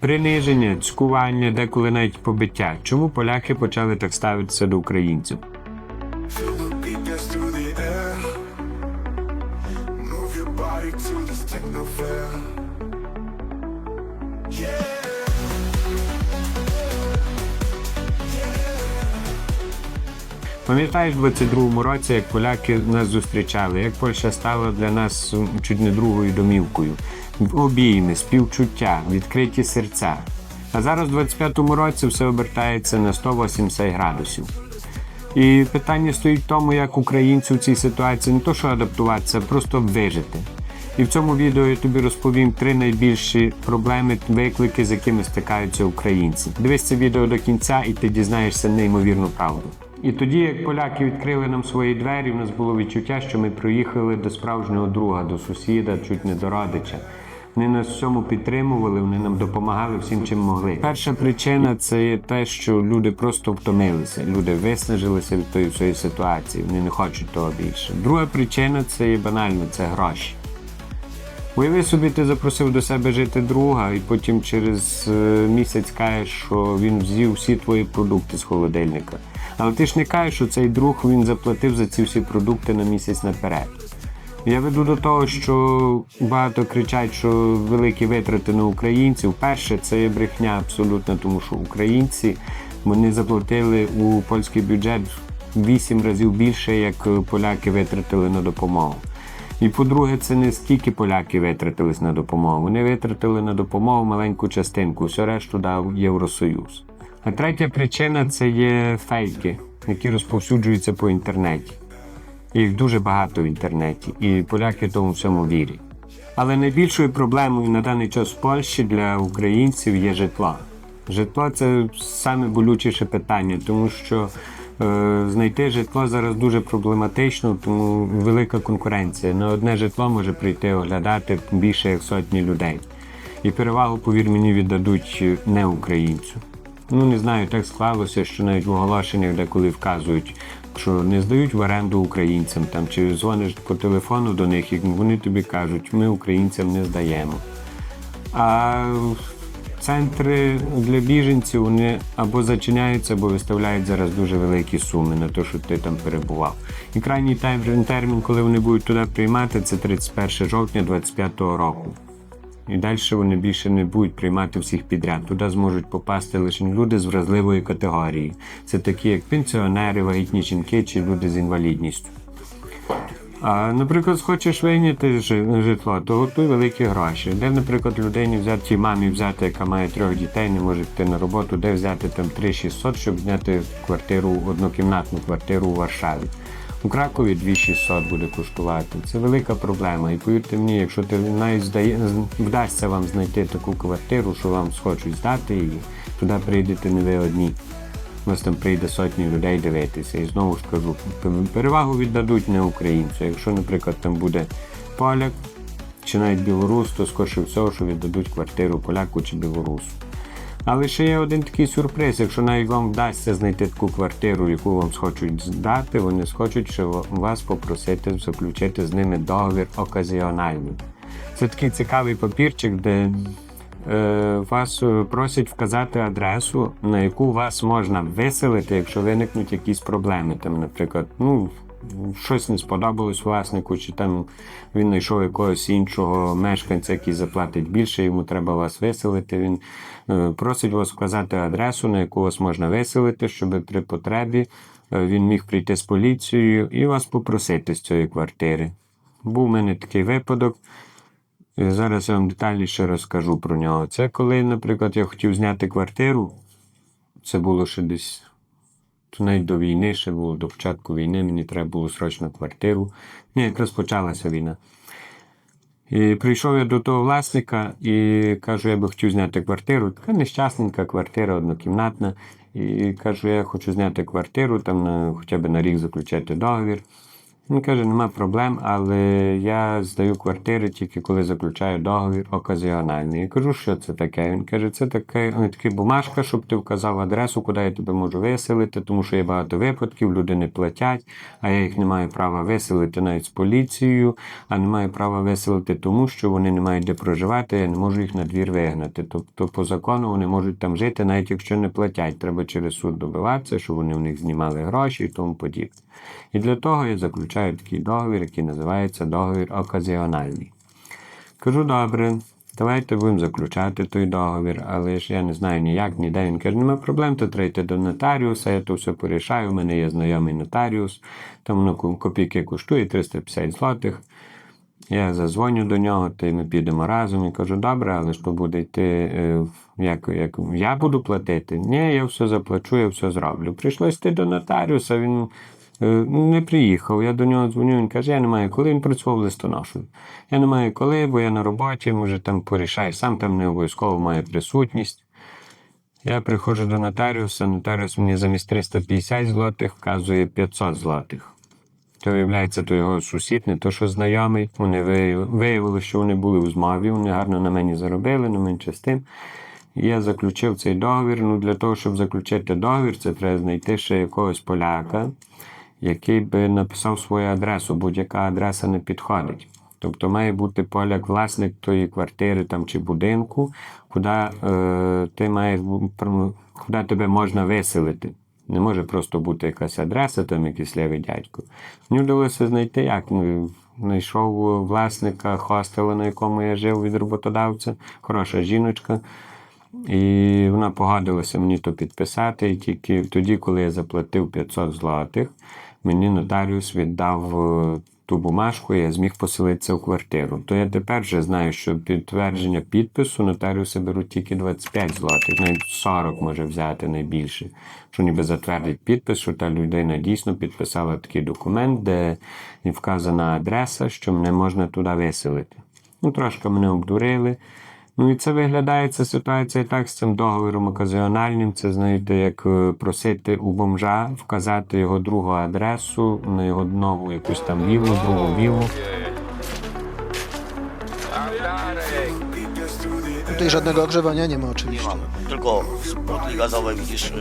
Приниження, цькування, деколи навіть побиття. Чому поляки почали так ставитися до українців? Пам'ятаєш в 22-му році, як поляки нас зустрічали, як Польща стала для нас чуть не другою домівкою. Обійми, співчуття, відкриті серця. А зараз в 25-му році все обертається на 180 градусів. І питання стоїть в тому, як українцю в цій ситуації не то, що адаптуватися, а просто вижити. І в цьому відео я тобі розповім три найбільші проблеми, виклики, з якими стикаються українці. Дивись це відео до кінця, і ти дізнаєшся неймовірну правду. І тоді, як поляки відкрили нам свої двері, в нас було відчуття, що ми приїхали до справжнього друга, до сусіда, чуть не до родича. Вони нас в цьому підтримували, вони нам допомагали всім, чим могли. Перша причина це те, що люди просто втомилися. Люди виснажилися від тої всієї ситуації. Вони не хочуть того більше. Друга причина це є банально, це гроші. Уяви собі, ти запросив до себе жити друга, і потім через е, місяць кажеш, що він взяв всі твої продукти з холодильника. Але ти ж не кажеш, що цей друг він заплатив за ці всі продукти на місяць наперед. Я веду до того, що багато кричать, що великі витрати на українців. Перше, це є брехня абсолютно, тому що українці вони заплатили у польський бюджет вісім разів більше, як поляки витратили на допомогу. І по-друге, це не скільки поляки витратились на допомогу. Вони витратили на допомогу маленьку частинку, все решту дав Євросоюз. А третя причина це є фейки, які розповсюджуються по інтернеті. Їх дуже багато в інтернеті, і поляки тому всьому вірять. Але найбільшою проблемою на даний час в Польщі для українців є житло. Житло це саме болючіше питання, тому що е, знайти житло зараз дуже проблематично, тому велика конкуренція. На одне житло може прийти оглядати більше як сотні людей. І перевагу, повір мені, віддадуть не українцю. Ну не знаю, так склалося, що навіть в оголошеннях деколи вказують, що не здають в оренду українцям там, чи дзвониш по телефону до них, і вони тобі кажуть, ми українцям не здаємо. А центри для біженців вони або зачиняються, або виставляють зараз дуже великі суми на те, що ти там перебував. І крайній термін, коли вони будуть туди приймати, це 31 жовтня 2025 року. І далі вони більше не будуть приймати всіх підряд. Туди зможуть попасти лише люди з вразливої категорії. Це такі, як пенсіонери, вагітні жінки чи люди з інвалідністю. А, наприклад, хочеш вийняти житло, то готуй великі гроші. Де, наприклад, людині взяти мамі взяти, яка має трьох дітей, не може йти на роботу, де взяти там 3600, щоб зняти квартиру, однокімнатну квартиру у Варшаві. У Кракові 2600 буде коштувати. Це велика проблема. І повірте мені, якщо ти навіть здає, вдасться вам знайти таку квартиру, що вам схочуть здати її, туди прийдете не ви одні. У вас там прийде сотні людей дивитися. І знову ж кажу, перевагу віддадуть не українцю. Якщо, наприклад, там буде поляк чи навіть білорус, то скорше всього, що віддадуть квартиру поляку чи білорусу. Але ще є один такий сюрприз. Якщо навіть вам вдасться знайти таку квартиру, яку вам схочуть здати, вони схочуть ще вас попросити заключити з ними договір оказіональний. Це такий цікавий папірчик, де е, вас е, просять вказати адресу, на яку вас можна виселити, якщо виникнуть якісь проблеми. Там, наприклад, ну. Щось не сподобалось власнику, чи там він знайшов якогось іншого мешканця, який заплатить більше, йому треба вас виселити. Він е, просить вас вказати адресу, на яку вас можна виселити, щоб при потребі е, він міг прийти з поліцією і вас попросити з цієї квартири. Був у мене такий випадок. Зараз я вам детальніше розкажу про нього. Це коли, наприклад, я хотів зняти квартиру, це було ще десь навіть до війни, ще було до початку війни, мені треба було срочно квартиру. Ні, якраз почалася війна. І прийшов я до того власника і кажу, я би хотів зняти квартиру. Така нещасненька квартира, однокімнатна. І кажу, я хочу зняти квартиру, там хоча б на рік заключати договір. Він каже, нема проблем, але я здаю квартири тільки коли заключаю договір оказіональний. Я кажу, що це таке? Він каже, це таке, ну, така бумажка, щоб ти вказав адресу, куди я тебе можу виселити, тому що є багато випадків, люди не платять, а я їх не маю права виселити навіть з поліцією, а не маю права виселити тому, що вони не мають де проживати, я не можу їх на двір вигнати. Тобто, по закону вони можуть там жити, навіть якщо не платять. Треба через суд добиватися, щоб вони в них знімали гроші і тому подібне. І для того я заключаю такий договір, який називається договір оказіональний. Кажу, добре, давайте будемо заключати той договір, але ж я не знаю ніяк, ніде. Він каже, нема проблем, то треба йти до нотаріуса, я то все порішаю, у мене є знайомий нотаріус, там воно копійки коштує 350 злотих. Я зазвоню до нього, то ми підемо разом і кажу, добре, але ж то буде йти, е, як, як я буду платити. Ні, я все заплачу, я все зроблю. Прийшлось йти до нотаріуса, він не приїхав. Я до нього дзвоню, він каже, я не маю коли, він працював листоношою. Я не маю коли, бо я на роботі, може там порішаю, сам там не обов'язково має присутність. Я приходжу до нотаріуса, нотаріус мені замість 350 злотих вказує 500 злотих. То виявляється, то його сусід, не то, що знайомий. Вони вияв- виявили, що вони були у змові, вони гарно на мені заробили, але менше з тим. Я заключив цей договір. Ну, для того, щоб заключити договір, це треба знайти ще якогось поляка, який би написав свою адресу. Будь-яка адреса не підходить. Тобто має бути поляк власник тої квартири там, чи будинку, куди, е, ти маєш, куди тебе можна виселити. Не може просто бути якась адреса, там якийсь лівий дядько. Мені вдалося знайти, як знайшов власника хостелу, на якому я жив від роботодавця, хороша жіночка. І вона погодилася мені то підписати. І тільки тоді, коли я заплатив 500 злотих, мені нотаріус віддав е, ту бумажку, я зміг поселитися в квартиру. То я тепер вже знаю, що підтвердження підпису нотаріуси беруть тільки 25 злотих, навіть 40 може взяти найбільше. Що ніби затвердить підпис, що та людина дійсно підписала такий документ, де вказана адреса, що мене можна туди виселити. Ну, трошки мене обдурили. Ну і це виглядає ця ситуація так з цим договором оказіональним. Це знаєте, як е, просити у бомжа вказати його другу адресу на його нову якусь там віллу, другу віллу. Tutaj żadnego ogrzewania nie ma oczywiście. widzisz,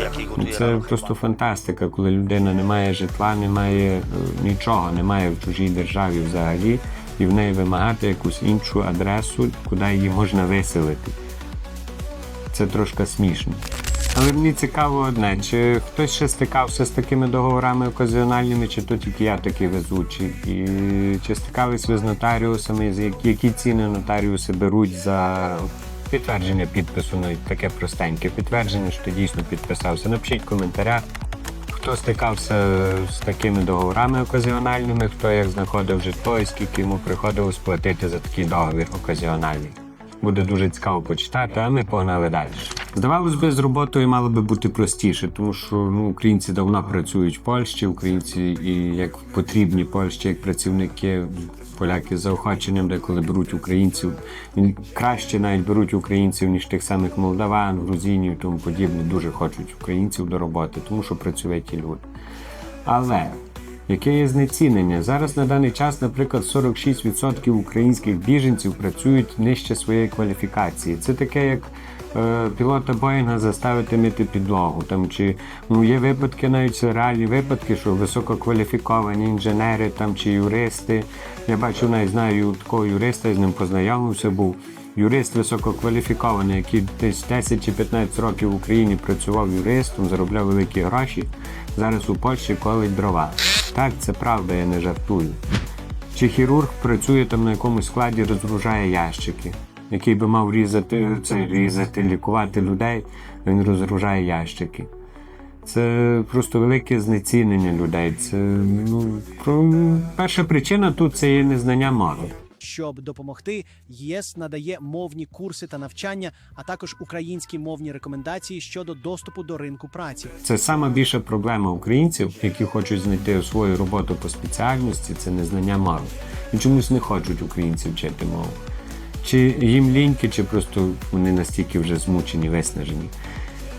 jakiej gotuje Це просто фантастика, коли людина не має житла, не має е, нічого, не має в чужій державі взагалі, і в неї вимагати якусь іншу адресу, куди її можна виселити. Це трошки смішно. Але мені цікаво одне, чи хтось ще стикався з такими договорами оказіональними, чи то тільки я такий везучий. І чи стикались ви з нотаріусами, які, які ціни нотаріуси беруть за підтвердження підпису, навіть таке простеньке підтвердження, що ти дійсно підписався. Напишіть в коментарях, хто стикався з такими договорами оказіональними, хто як знаходив житло і скільки йому приходилось платити за такий договір оказіональний. Буде дуже цікаво почитати, а ми погнали далі. Здавалось би, з роботою мало би бути простіше, тому що ну, українці давно працюють в Польщі, українці і як потрібні Польщі, як працівники, поляки з заохоченням деколи беруть українців. Краще навіть беруть українців, ніж тих самих молдаван, грузинів і тому подібне. Дуже хочуть українців до роботи, тому що працюють ті люди. Але яке є знецінення? Зараз на даний час, наприклад, 46% українських біженців працюють нижче своєї кваліфікації. Це таке, як е, пілота Боїнга заставити мити підлогу. Там чи ну є випадки, навіть реальні випадки, що висококваліфіковані інженери там чи юристи. Я бачив, навіть знаю такого юриста, з ним познайомився, був юрист висококваліфікований, який десь 10 чи 15 років в Україні працював юристом, заробляв великі гроші. Зараз у Польщі колить дрова. Так, це правда, я не жартую. Чи хірург працює там на якомусь складі, розгружає ящики, який би мав різати, це, різати, лікувати людей, він розгружає ящики. Це просто велике знецінення людей. Це ну, перша причина тут це є незнання мови. Щоб допомогти, ЄС надає мовні курси та навчання, а також українські мовні рекомендації щодо доступу до ринку праці. Це сама більша проблема українців, які хочуть знайти свою роботу по спеціальності, це незнання мови. І чомусь не хочуть українці вчити мову. Чи їм ліньки, чи просто вони настільки вже змучені, виснажені.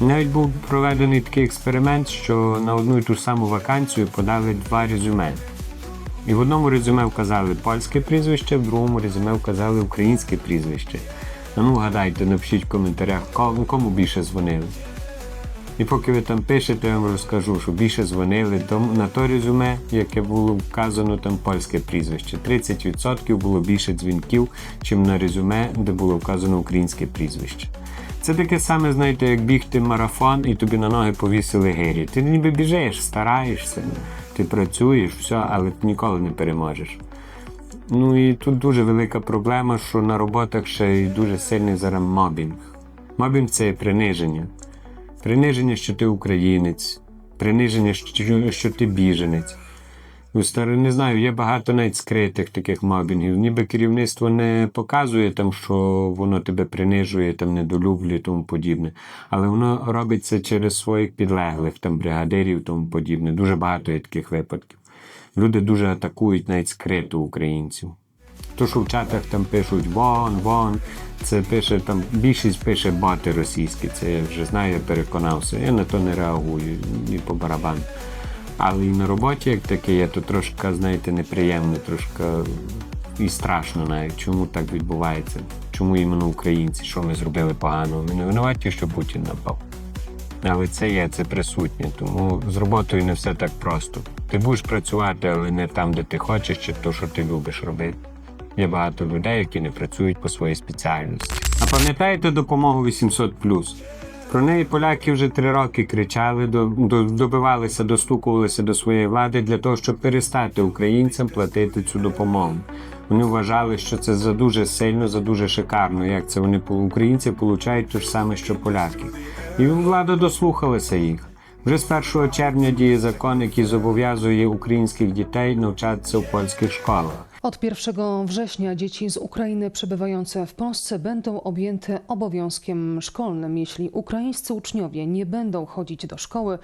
Навіть був проведений такий експеримент, що на одну і ту саму вакансію подали два резюме. І в одному резюме вказали польське прізвище, в другому резюме вказали українське прізвище. Ну гадайте, напишіть в коментарях, кому, більше дзвонили. І поки ви там пишете, я вам розкажу, що більше дзвонили на то резюме, яке було вказано там польське прізвище. 30% було більше дзвінків, чим на резюме, де було вказано українське прізвище. Це таке саме, знаєте, як бігти марафон і тобі на ноги повісили гирі. Ти ніби біжиш, стараєшся, ти працюєш, все, але ти ніколи не переможеш. Ну і тут дуже велика проблема, що на роботах ще й дуже сильний зараз мобінг. Мобінг це приниження. Приниження, що ти українець, приниження, що ти біженець. У стари не знаю, є багато навіть скритих таких мобінгів. Ніби керівництво не показує там, що воно тебе принижує, там недолюблює тому подібне. Але воно робить це через своїх підлеглих, там бригадирів тому подібне. Дуже багато є таких випадків. Люди дуже атакують навіть скрито українців. То, що в чатах там пишуть вон, вон, це пише там більшість пише боти російські. Це я вже знаю, я переконався. Я на то не реагую і по барабану. Але і на роботі, як таке, є, то трошки, знаєте, неприємно, трошки і страшно навіть, чому так відбувається. Чому іменно українці, що ми зробили погано? Ми не винуваті, що Путін напав. Але це є, це присутнє. Тому з роботою не все так просто. Ти будеш працювати, але не там, де ти хочеш, чи то, що ти любиш робити. Є багато людей, які не працюють по своїй спеціальності. А пам'ятаєте допомогу 800 Про неї поляки вже три роки кричали, до- до- добивалися, достукувалися до своєї влади для того, щоб перестати українцям платити цю допомогу. Вони вважали, що це за дуже сильно, за дуже шикарно. Як це вони по- українці получають те ж саме, що поляки. І влада дослухалася їх. Вже з 1 червня діє закон, який зобов'язує українських дітей навчатися в польських школах. Od 1 września dzieci z Ukrainy przebywające w Polsce będą objęte obowiązkiem szkolnym. Jeśli ukraińscy uczniowie nie będą chodzić do szkoły,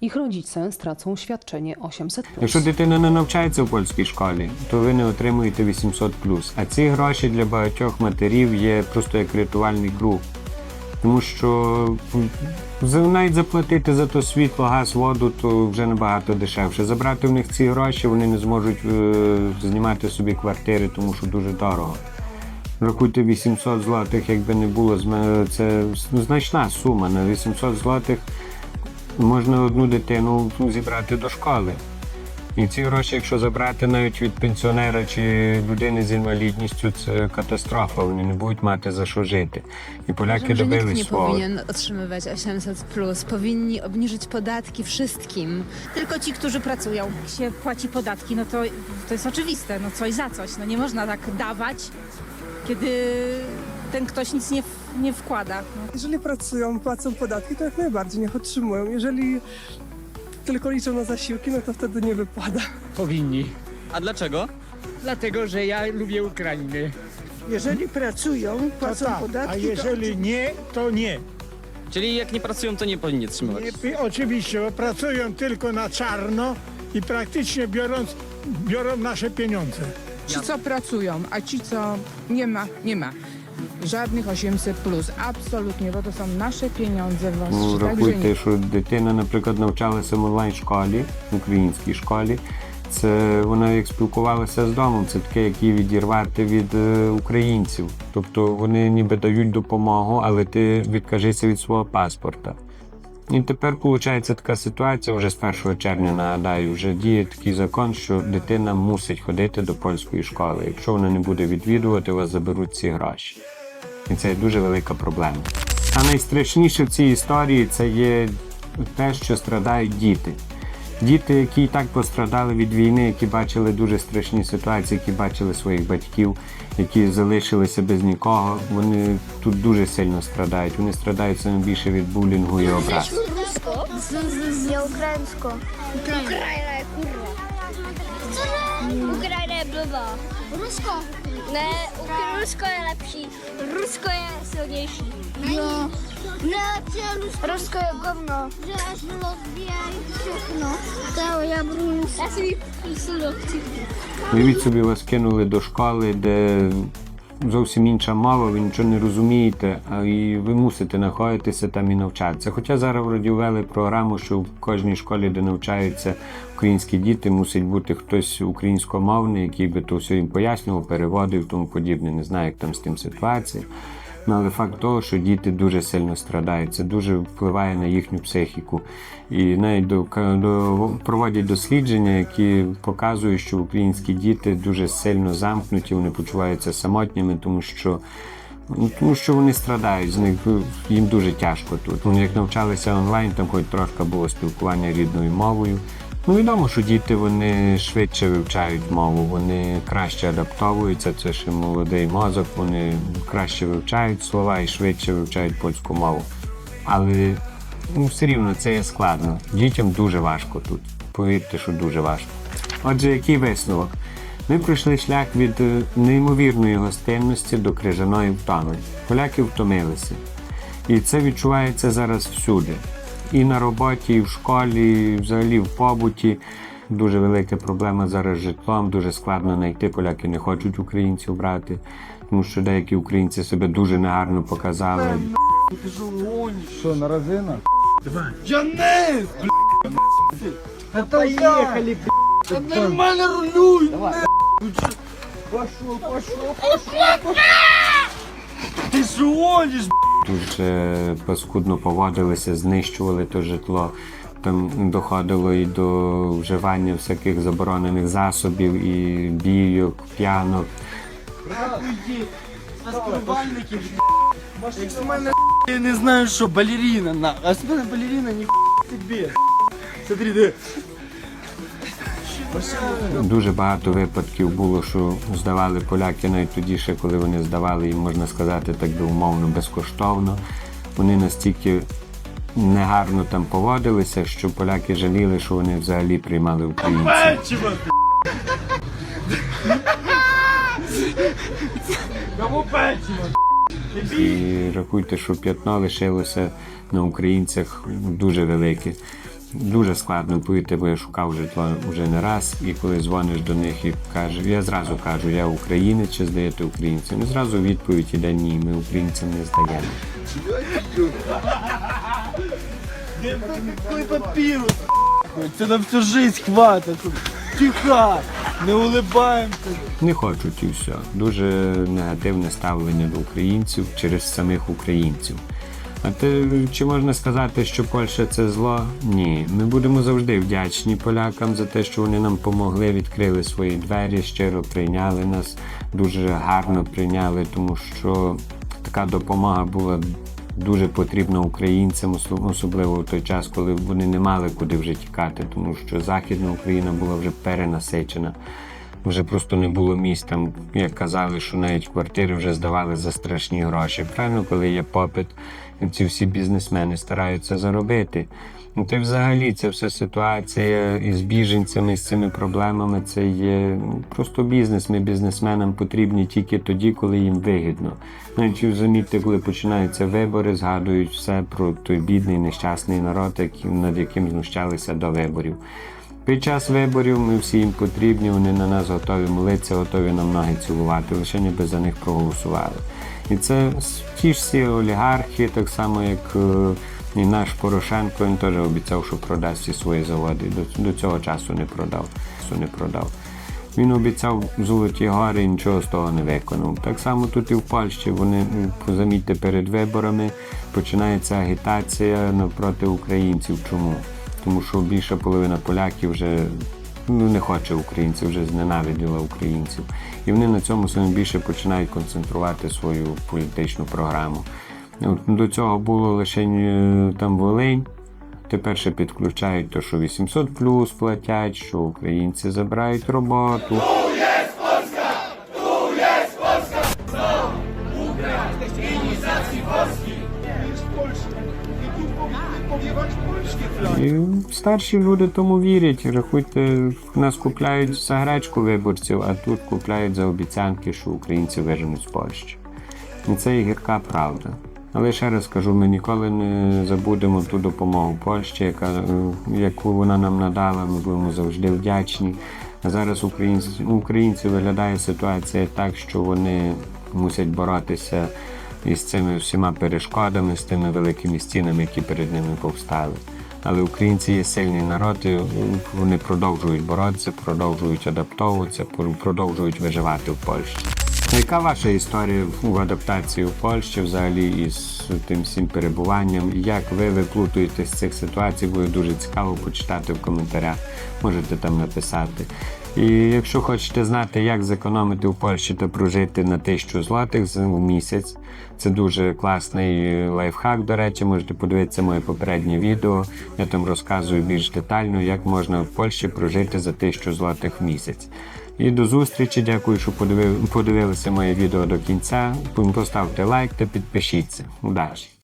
ich rodzice stracą świadczenie 800. Якщо дитина не навчається в польській школі, то ви не отримуєте 800 А ці гроші для багатьох матерів є просто як рятувальний круг. Тому що навіть заплатити за то світло, газ, воду, то вже набагато дешевше. Забрати в них ці гроші, вони не зможуть е, знімати собі квартири, тому що дуже дорого. Рахуйте 800 злотих, якби не було, це значна сума. На 800 злотих можна одну дитину зібрати до школи. І ці гроші, якщо забрати навіть від пенсіонера чи людини з інвалідністю, це катастрофа. Вони не будуть мати за що жити. І поляки Uważam, że nikt добились nie свого. powinien otrzymywać 800. Powinni obniżyć podatki wszystkim. Tylko ci, którzy pracują. Jak się płaci podatki, no to, to jest oczywiste, no coś za coś. No nie można tak dawać, kiedy ten ktoś nic nie, w- nie wkłada. No. Jeżeli pracują, płacą podatki, to jak najbardziej niech otrzymują. Jeżeli tylko liczą na zasiłki, no to wtedy nie wypada. Powinni. A dlaczego? Dlatego, że ja lubię Ukrainę. Jeżeli pracują, płacą tak, podatki, a jeżeli nie, to nie. Czyli jak nie pracują, to nie powinni otrzymywać. nie. Oczywiście, bo pracują tylko na czarno i praktycznie biorąc, biorą nasze pieniądze. Ci, co pracują, a ci, co nie ma, nie ma. Żadnych 800 plus, absolutnie, bo to są nasze pieniądze Ну, właśnie. Także рахуйте, що дитина, наприклад, навчалася в онлайн-школі, в українській школі. Це вона як спілкувалася з домом, це таке, як її відірвати від е, українців. Тобто вони ніби дають допомогу, але ти відкажися від свого паспорта. І тепер виходить така ситуація, вже з 1 червня нагадаю, вже діє такий закон, що дитина мусить ходити до польської школи. Якщо вона не буде відвідувати, у вас заберуть ці гроші. І це дуже велика проблема. А найстрашніше в цій історії це є те, що страдають діти. Діти, які і так пострадали від війни, які бачили дуже страшні ситуації, які бачили своїх батьків, які залишилися без нікого, вони тут дуже сильно страдають. Вони страдають саме більше від булінгу і образ. Я українсько. Україна, je blbá. Rusko. Ne, Uk- Rusko je lepší. Rusko je silnější. Si vypísu do Уявіть собі, вас кинули до школи, де зовсім інша мова, ви нічого не розумієте, а і ви мусите знаходитися там і навчатися. Хоча зараз вроді ввели програму, що в кожній школі, де навчаються українські діти, мусить бути хтось українськомовний, який би то все їм пояснював, переводив, тому подібне. Не знаю, як там з тим ситуація. Ну, але факт того, що діти дуже сильно страдають, це дуже впливає на їхню психіку. І навіть до, до, проводять дослідження, які показують, що українські діти дуже сильно замкнуті, вони почуваються самотніми, тому що. Ну, Тому що вони страдають, з них їм дуже тяжко тут. Вони як навчалися онлайн, там хоч трошки було спілкування рідною мовою. Ну, відомо, що діти вони швидше вивчають мову, вони краще адаптовуються, це ще молодий мозок, вони краще вивчають слова і швидше вивчають польську мову. Але ну, все рівно це є складно. Дітям дуже важко тут. Повірте, що дуже важко. Отже, який висновок? Ми пройшли шлях від е, неймовірної гостинності до крижаної втоми. Поляки втомилися. І це відчувається зараз всюди. І на роботі, і в школі, і взагалі в побуті. Дуже велика проблема зараз з житлом, дуже складно знайти. Поляки не хочуть українців брати, тому що деякі українці себе дуже негарно показали. Що, на розина? Janez! Поехали, Нормально рулюй! Пошел, пошел, пошел, Ты шонишь, дуже паскудно поводилися, знищували то житло. Там доходило і до вживання всяких заборонених засобів, і бійок, п'янок. Раскрывальники, Максимально я не знаю, что балерина, на. Особенно балерина, не тебе. Смотри, да. Дуже багато випадків було, що здавали поляки навіть тоді, ще коли вони здавали їм, можна сказати, так би умовно, безкоштовно. Вони настільки негарно там поводилися, що поляки жаліли, що вони взагалі приймали українців. І рахуйте, що п'ятно лишилося на українцях дуже велике. Дуже складно повірте, бо я шукав житло вже не раз, і коли дзвониш до них і кажеш, я зразу кажу, я українець чи здаєте українцям. І зразу відповідь іде ні, ми українцям не здаємо. Какой папирус, Це на всю жизнь хватит. Тихо, не улыбаемся. Не хочуть і все. Дуже негативне ставлення до українців через самих українців. А те, чи можна сказати, що Польща це зло? Ні. Ми будемо завжди вдячні полякам за те, що вони нам помогли, відкрили свої двері, щиро прийняли нас, дуже гарно прийняли, тому що така допомога була дуже потрібна українцям, особливо в той час, коли вони не мали куди вже тікати, тому що Західна Україна була вже перенасичена. Вже просто не було місць там, як казали, що навіть квартири вже здавали за страшні гроші. Правильно, коли є попит, ці всі бізнесмени стараються заробити. Ну, та взагалі ця вся ситуація із біженцями, з цими проблемами, це є ну, просто бізнес. Ми бізнесменам потрібні тільки тоді, коли їм вигідно. Навіть розумієте, коли починаються вибори, згадують все про той бідний нещасний народ, над яким знущалися до виборів. Під час виборів ми всі їм потрібні, вони на нас готові молитися, готові нам ноги цілувати, лише ніби за них проголосували. І це ті ж всі олігархи, так само як е, і наш Порошенко, він теж обіцяв, що продасть всі свої заводи. До, до цього часу не продав. Не продав. Він обіцяв золоті гори і нічого з того не виконав. Так само тут і в Польщі. Вони м, замітьте перед виборами починається агітація навпроти українців. Чому? Тому що більша половина поляків вже ну, не хоче українців, вже зненавиділа українців. І вони на цьому саме більше починають концентрувати свою політичну програму. До цього було лише е, там Волинь. Тепер ще підключають то, що 800 плюс платять, що українці забирають роботу. І старші люди тому вірять. Рахуйте, нас купляють за гречку виборців, а тут купляють за обіцянки, що українці виженуть з Польщі. І це і гірка правда. Але ще раз кажу, ми ніколи не забудемо ту допомогу Польщі, яка, яку вона нам надала. Ми будемо завжди вдячні. А зараз українці, у українців виглядає ситуація так, що вони мусять боротися із цими всіма перешкодами, з тими великими стінами, які перед ними повстали. Але українці є сильний народ, і вони продовжують боротися, продовжують адаптовуватися, продовжують виживати в Польщі. Яка ваша історія в адаптації в Польщі взагалі із тим всім перебуванням? Як ви виплутуєте з цих ситуацій? Буде дуже цікаво почитати в коментарях. Можете там написати. І якщо хочете знати, як зекономити в Польщі та прожити на тисячу злотих в місяць, це дуже класний лайфхак. До речі, можете подивитися моє попереднє відео. Я там розказую більш детально, як можна в Польщі прожити за тисячу злотих в місяць. І до зустрічі. Дякую, що подивилися моє відео до кінця. Поставте лайк та підпишіться. Удачі!